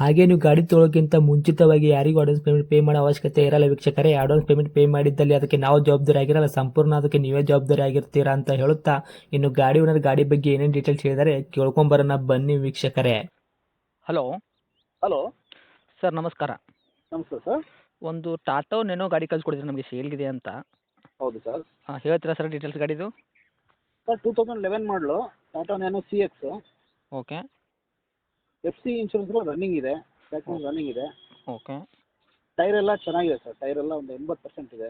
ಹಾಗೆ ನೀವು ಗಾಡಿ ತೊಳೋಕ್ಕಿಂತ ಮುಂಚಿತವಾಗಿ ಯಾರಿಗೂ ಅಡ್ವಾನ್ಸ್ ಪೇಮೆಂಟ್ ಪೇ ಮಾಡೋ ಅವಶ್ಯಕತೆ ಇರಲ್ಲ ವೀಕ್ಷಕರೇ. ಅಡ್ವಾನ್ಸ್ ಪೇಮೆಂಟ್ ಪೇ ಮಾಡಿದ್ದಲ್ಲಿ ಅದಕ್ಕೆ ನಾವು ಜವಾಬ್ದಾರಿ ಆಗಿರಲ್ಲ. ಸಂಪೂರ್ಣ ಅದಕ್ಕೆ ನೀವೇ ಜವಾಬ್ದಾರಿ ಆಗಿರ್ತೀರಾ ಅಂತ ಹೇಳುತ್ತಾ ಇನ್ನು ಗಾಡಿ ಓನರ್ ಗಾಡಿ ಬಗ್ಗೆ ಏನೇನು ಡೀಟೇಲ್ಸ್ ಹೇಳಿದರೆ ಕೇಳ್ಕೊಂಬರೋಣ. ಬನ್ನಿ ವೀಕ್ಷಕರೇ. ಹಲೋ ಹಲೋ ಸರ್ ನಮಸ್ಕಾರ. ನಮಸ್ತೆ ಸರ್ ಒಂದು ಟಾಟಾ ನೆನೋ ಗಾಡಿ ಕಳ್ಸಿಕೊಡಿದ್ರೆ ನಮಗೆ ಸೇಲ್ಗಿದೆ ಅಂತ. ಹೌದು ಸರ್ ಹಾಂ ಹೇಳ್ತೀರಾ ಸರ್ ಡೀಟೇಲ್ಸ್ ಗಾಡಿದು? ಸರ್ ಟೂ ತೌಸಂಡ್ ಲೆವೆನ್ ಮಾಡಲು Tata Nano C X okay F C insurance running ಇದೆ ಪ್ಯಾಕಿಂಗ್ ರನ್ನಿಂಗ್ ಇದೆ. ಓಕೆ ಟೈರ್ ಎಲ್ಲ ಚೆನ್ನಾಗಿದೆ ಸರ್ ಟೈರ್ ಎಲ್ಲ ಒಂದು ಎಂಬತ್ತು ಪರ್ಸೆಂಟ್ ಇದೆ.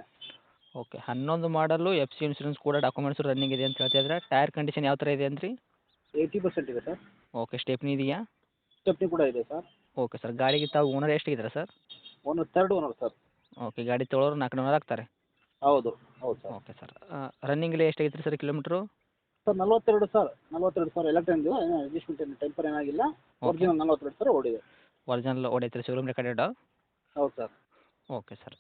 ಓಕೆ ಹನ್ನೊಂದು ಮಾಡಲು ಎಫ್ ಸಿ ಇನ್ಶೂರೆನ್ಸ್ ಕೂಡ ಡಾಕ್ಯುಮೆಂಟ್ಸ್ ರನ್ನಿಂಗ್ ಇದೆ ಅಂತ ಹೇಳ್ತಾ ಇದ್ರೆ ಟೈರ್ ಕಂಡೀಷನ್ ಯಾವ ಥರ ಇದೆ ಅಂದ್ರಿ? ಏಯ್ಟಿ ಪರ್ಸೆಂಟ್ ಇದೆ ಸರ್ ಓಕೆ ಸ್ಟೆಪ್ನಿ ಇದೆಯಾ? ಸ್ಟೆಪ್ನಿ ಕೂಡ ಇದೆ ಸರ್ ಓಕೆ ಸರ್ ಗಾಡಿಗೆ ತಾವು owner ಎಷ್ಟಿದ್ದೀರಾ sir owner third owner sir okay ಗಾಡಿ ತೊಗೊಳೋರು ನಾಲ್ಕು ಓನರ್ ಆಗ್ತಾರೆ. ಹೌದು ಹೌದು ಸರ್ ಓಕೆ ಸರ್ ರನ್ನಿಂಗಲ್ಲಿ ಎಷ್ಟಾಗಿತ್ತು ಸರ್ ಕಿಲೋಮೀಟ್ರು ಸರ್ ನಲವತ್ತೆರಡು ಸರ್ ನಲವತ್ತೆರಡು ಸಾವಿರ ಎಲೆಕ್ಟ್ರಾನಿಕ್ ಏನು ಅಡ್ಜಸ್ಟ್ಮೆಂಟ್ ಏನು ಟೆಂಪರ್ ಏನಾಗಿಲ್ಲ. ಒರಿಜಿನಲ್ ನಲ್ವತ್ತೆರಡು ಸಾವಿರ ಓಡಿದೆ. ಒರಿಜಿನಲ್ ಓಡೈತೆ ಶೋರೂಮ್ ರೆಕಾರ್ಡೆಡ್ ಹೌದು ಸರ್. ಓಕೆ ಸರ್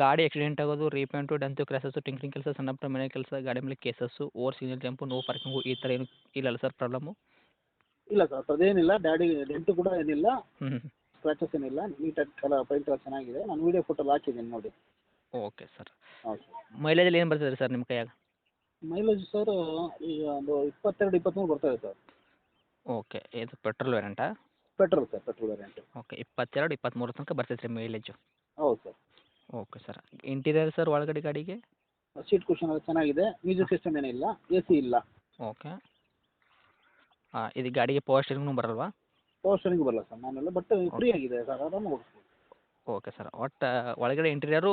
ಗಾಡಿ ಆಕ್ಸಿಡೆಂಟ್ ಆಗೋದು ರೀಪೇಂಟು ಡಂತು ಕ್ರ್ಯಾಸಸ್ಸು ಟಿಂಕ್ರಿಂಗ್ ಕೆಲಸ ಸಣ್ಣ ಪುಟ್ಟ ಮನೆ ಕೆಲಸ ಗಾಡಿ ಮೇಲೆ cases over signal jump no parking ಈ ಥರ ಏನು ಇಲ್ಲಲ್ಲ ಸರ್ ಪ್ರಾಬ್ಲಮ್ಮು ಇಲ್ಲ ಸರ್ ಅದೇನಿಲ್ಲ ಡ್ಯಾಡಿ ಡೆಂಟು ಕೂಡ ಏನಿಲ್ಲ ಹ್ಞೂ ಸ್ಕ್ರಾಚಸ್ ಏನಿಲ್ಲ ನೀಟಾಗಿ ಕಲರ್ ಪೈಂಟ್ ಎಲ್ಲ ಚೆನ್ನಾಗಿದೆ ನಾನು ವೀಡಿಯೋ ಫೋಟೋ ಹಾಕಿದ್ದೀನಿ ನೋಡಿ. Okay sir. ಓಕೆ ಮೈಲೇಜಲ್ಲಿ ಏನು ಬರ್ತದೆ ಸರ್ ನಿಮ್ಮ ಕೈಯಾಗ? ಮೈಲೇಜ್ ಸರ್ ಈಗ ಒಂದು ಇಪ್ಪತ್ತೆರಡು ಇಪ್ಪತ್ತ್ಮೂರು ಬರ್ತದೆ ಸರ್ ಓಕೆ ಇದು petrol ವೇರಿಯಂಟಾ petrol sir petrol variant okay ಇಪ್ಪತ್ತೆರಡು ಇಪ್ಪತ್ತ್ಮೂರು ತನಕ ಬರ್ತೈತೆ ರೀ ಮೈಲೇಜು ಹೌದು sir okay sir interior sir ಒಳಗಡೆ ಗಾಡಿಗೆ? ಸೀಟ್ ಕುಷನ್ ಎಲ್ಲ ಚೆನ್ನಾಗಿದೆ ಮ್ಯೂಸಿಕ್ ಸಿಸ್ಟಮ್ ಏನಿಲ್ಲ ಎ ಸಿ ಇಲ್ಲ. ಓಕೆ ಹಾಂ ಇದು ಗಾಡಿಗೆ ಪವರ್ ಸ್ಟೀರಿಂಗ್ನು ಬರಲ್ವಾ? ಪವರ್ ಸ್ಟೇರಿಂಗ್ ಬರಲ್ಲ ಸರ್ ನಾನೆಲ್ಲ ಬಟ್ ಫ್ರೀ ಆಗಿದೆ ಸರ್ ಆರಾಮಾಗಿ ಓಡಿಸ್ಬೋದು. ಓಕೆ ಸರ್ ಒಟ್ಟು ಒಳಗಡೆ ಇಂಟೀರಿಯರು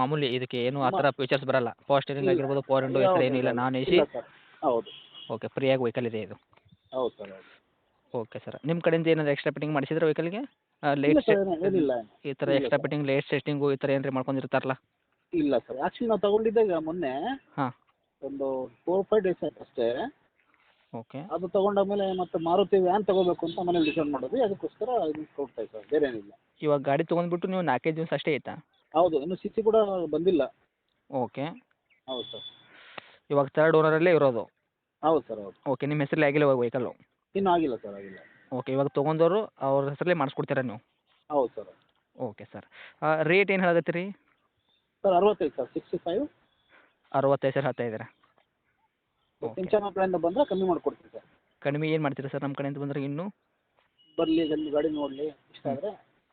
ಮಾಮೂಲಿ ಇದಕ್ಕೆ ಏನು ಆ ಥರ ಫೀಚರ್ಸ್ ಬರಲ್ಲ. ಫಾಸ್ಟ್ ಸ್ಟೇರಿಂಗ್ ಇಲ್ಲ. ಆಗಿರ್ಬೋದು ಪವರ್ ಇಂಟು ಏನು ಇಲ್ಲ. ನಾನ್ ಎ ಸಿ ಇಲ್ಲ ಸರ್. ಹೌದು. ಓಕೆ ಫ್ರೀಯಾಗಿ ವೆಹಿಕಲ್ ಇದೆ ಇದು. ಹೌದು ಸರ್ ಹೌದು. ಓಕೆ ಸರ್ ನಿಮ್ಮ ಕಡೆಯಿಂದ ಏನಾದ್ರು ಎಕ್ಸ್ಟ್ರಾ ಫಿಟ್ಟಿಂಗ್ ಮಾಡಿಸಿದ್ರೆ ವೆಹಿಕಲ್ಗೆ ಇಲ್ಲ ಲೇಟ್ ಸರ್ ಏನಿಲ್ಲ. ಈ ಥರ ಇಲ್ಲ extra sir. Fitting late setting ಈ ಥರ ಏನಾರ ಮಾಡ್ಕೊಂಡಿರ್ತಾರಲ್ಲ? ಇಲ್ಲ ಸರ್. ಆ್ಯಕ್ಚುಲಿ ನಾವು ತಗೊಂಡಿದ್ದಾಗ ಮೊನ್ನೆ. ಹಾಂ. ಒಂದು ಫೋರ್ ಫೈವ್ ಡೇಸ್ ಆಯ್ತು ಅಷ್ಟೇ. ಓಕೆ ಅದು ತಗೊಂಡಾದ್ಮೇಲೆ ಮತ್ತೆ ಮಾರುತಿ ವ್ಯಾನ್ ತಗೋಬೇಕು ಅಂತ ಮನೇಲಿ ಡಿಸೈಡ್ ಮಾಡಿದ್ವಿ. ಅದಕ್ಕೋಸ್ಕರ ಇದು ಕೊಡ್ತಾ ಸರ್ ಬೇರೆ ಏನಿಲ್ಲ ಇವಾಗ ಗಾಡಿ ತಗೊಂಡ್ಬಿಟ್ಟು ನೀವು ನಾಲ್ಕೈದು ದಿವಸ ಅಷ್ಟೇ ಆಯ್ತಾ? ಹೌದು ಇನ್ನು ಸಿ ಸಿ ಕೂಡ ಬಂದಿಲ್ಲ. ಓಕೆ ಹೌದು ಸರ್. ಇವಾಗ ತರ್ಡ್ ಓನರಲ್ಲೇ ಇರೋದು. ಹೌದು ಸರ್ ಹೌದು. ಓಕೆ ನಿಮ್ಮ ಹೆಸರಲ್ಲಿ ಆಗಿಲ್ಲ ಇವಾಗ ವೆಹಿಕಲ್ಲು ಇನ್ನೂ ಆಗಿಲ್ಲ ಸರ್ ಆಗಿಲ್ಲ. ಓಕೆ ಇವಾಗ ತೊಗೊಂಡವರು ಅವ್ರ ಹೆಸರಲ್ಲೇ ಮಾಡಿಸ್ಕೊಡ್ತೀರಾ ನೀವು? ಹೌದು ಸರ್. ಓಕೆ ಸರ್ ರೇಟ್ ಏನು ಹೇಳಕತ್ತಿ ರೀ ಸರ್ ಅರವತ್ತೈದು ಸರ್ ಸಿಕ್ಸ್ಟಿ ಫೈವ್ ಅರವತ್ತೈದು ಸರ್ ಹೇಳ್ತಾ ಇದ್ದೀರಾ? ಸಿಂಚನ ಕಡೆಯಿಂದ ಬಂದರೆ ಕಮ್ಮಿ ಮಾಡಿಕೊಡ್ತೀವಿ ಸರ್. ಕಡಿಮೆ ಏನು ಮಾಡ್ತೀರಾ ಸರ್ ನಮ್ಮ ಕಡೆಯಿಂದ ಬಂದರೆ ಇನ್ನೂ? ಬರಲಿ ಗಾಡಿ ನೋಡಲಿ ಇಷ್ಟ ಆದರೆ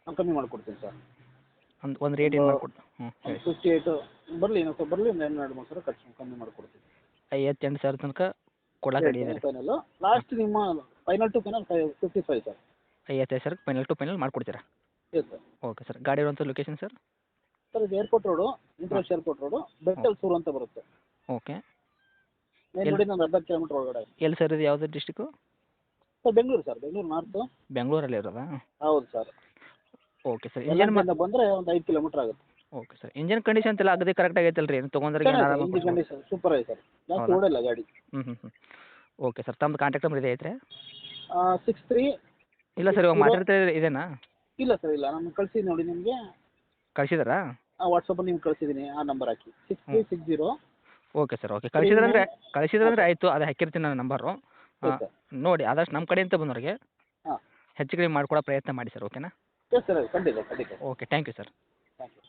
ನಾವು ಕಮ್ಮಿ ಮಾಡಿಕೊಡ್ತೀವಿ ಸರ್. ಒಂದು ಒಂದು ರೇಟ್ ಏನು ಒಂದು- ಮಾಡ್ಕೊಡ್ತು ಹ್ಞೂ ಹೇಳಿ. ಫಿಫ್ಟಿ ಏಯ್ಟು ಬರಲಿ ಇನ್ನೊಂದು ಸ್ವಲ್ಪ ಬರಲಿ ಒಂದು ಎರಡು ಮೂರು ಸಾವಿರ ಖರ್ಚು ಕಮ್ಮಿ ಮಾಡಿಕೊಡ್ತೀವಿ ಐವತ್ತೆಂಟು ಸಾವಿರ ತನಕ ಕೊಡಕ್ಕೆ ರೆಡಿ ಇದ್ದಾರೆ. ಫೈನಲ್ಲು ಲಾಸ್ಟ್ ನಿಮ್ಮ final to final five fifty five sir. ಐವತ್ತೈದು ಸಾವಿರಕ್ಕೆ ಫೈನಲ್ ಟು ಫೈನಲ್ ಮಾಡ್ಕೊಡ್ತೀರಾ? Yes sir. Okay sir. ಗಾಡಿ ಇರುವಂಥ ಲೊಕೇಶನ್ ಸರ್? ಸರ್ ಇದು airport road interest airport road ಬೆಟ್ಟಲ್ ಸೂರು ಅಂತ ಬರುತ್ತೆ. Okay main? ನೋಡಿ ಒಂದು ಅರ್ಧ ಕಿಲೋಮೀಟರ್ ಒಳಗಡೆ. ಎಲ್ಲಿ ಸರ್ ಇದು ಯಾವುದು district sir Bengaluru sir Bengaluru north ಬೆಂಗಳೂರಲ್ಲಿ ಇರೋದಾ? ಹೌದು ಸರ್. ಓಕೆ ಸರ್ ಇಂಜನ್ ಯಲಹಂಕದಿಂದ ಬಂದರೆ ಒಂದು ಐದು ಕಿಲೋಮೀಟ್ರ್ ಆಗುತ್ತೆ. ಓಕೆ ಸರ್ ಇಂಜನ್ ಕಂಡೀಷನ್ ಎಲ್ಲ ಅಗದಿ ಕರೆಕ್ಟ್ ಆಗೈತೆ ಅಲ್ರಿ? ತೊಗೊಂಡ್ರೆ ಇಂಜಿನ್ ಕಂಡೀಷನ್ ಸೂಪರ್ ಆಗಿದೆ ಸರ್. ಜಾಸ್ತಿ ಓಡಲ್ಲ ಗಾಡಿ. ಹ್ಞೂ ಹ್ಞೂ ಹ್ಞೂ ಓಕೆ ಸರ್ ತಮ್ಮದು ಕಾಂಟ್ಯಾಕ್ಟ್ ನಂಬರ್ ಇದೆ ಐತ್ರಿ? ಸಿಕ್ಸ್ ತ್ರೀ ಇಲ್ಲ ಸರ್ ಇವಾಗ ಮಾತಾಡ್ತಾ ಇದೇನಾ? ಇಲ್ಲ ಸರ್ ಇಲ್ಲ. ನಾನು ಕಳಿಸಿ ನೋಡಿ ನಿಮಗೆ. ಕಳಿಸಿದಾರಾ? ವಾಟ್ಸಪ್ಪಲ್ಲಿ ನಿಮ್ಗೆ ಕಳಿಸಿದ್ದೀನಿ ಆ ನಂಬರ್ ಹಾಕಿ. Six three six zero okay sir okay ಕಳಿಸಿದ್ರಂದ್ರೆ ಕಳಿಸಿದ್ರಂದ್ರೆ ಆಯಿತು. ಅದು ಹಾಕಿರ್ತೀನಿ ನನ್ನ ನಂಬರು ನೋಡಿ ಆದಷ್ಟು ನಮ್ಮ ಕಡೆಯಿಂದ ಬಂದವ್ರಿಗೆ. ಹೆಚ್ಚು ಕಡಿಮೆ ಮಾಡ್ಕೊಡೋ ಪ್ರಯತ್ನ ಮಾಡಿ ಸರ್ ಓಕೆನಾ ಎಸ್ ಸರ್ ಖಂಡಿತ ಖಂಡಿತ. Okay thank you sir thank you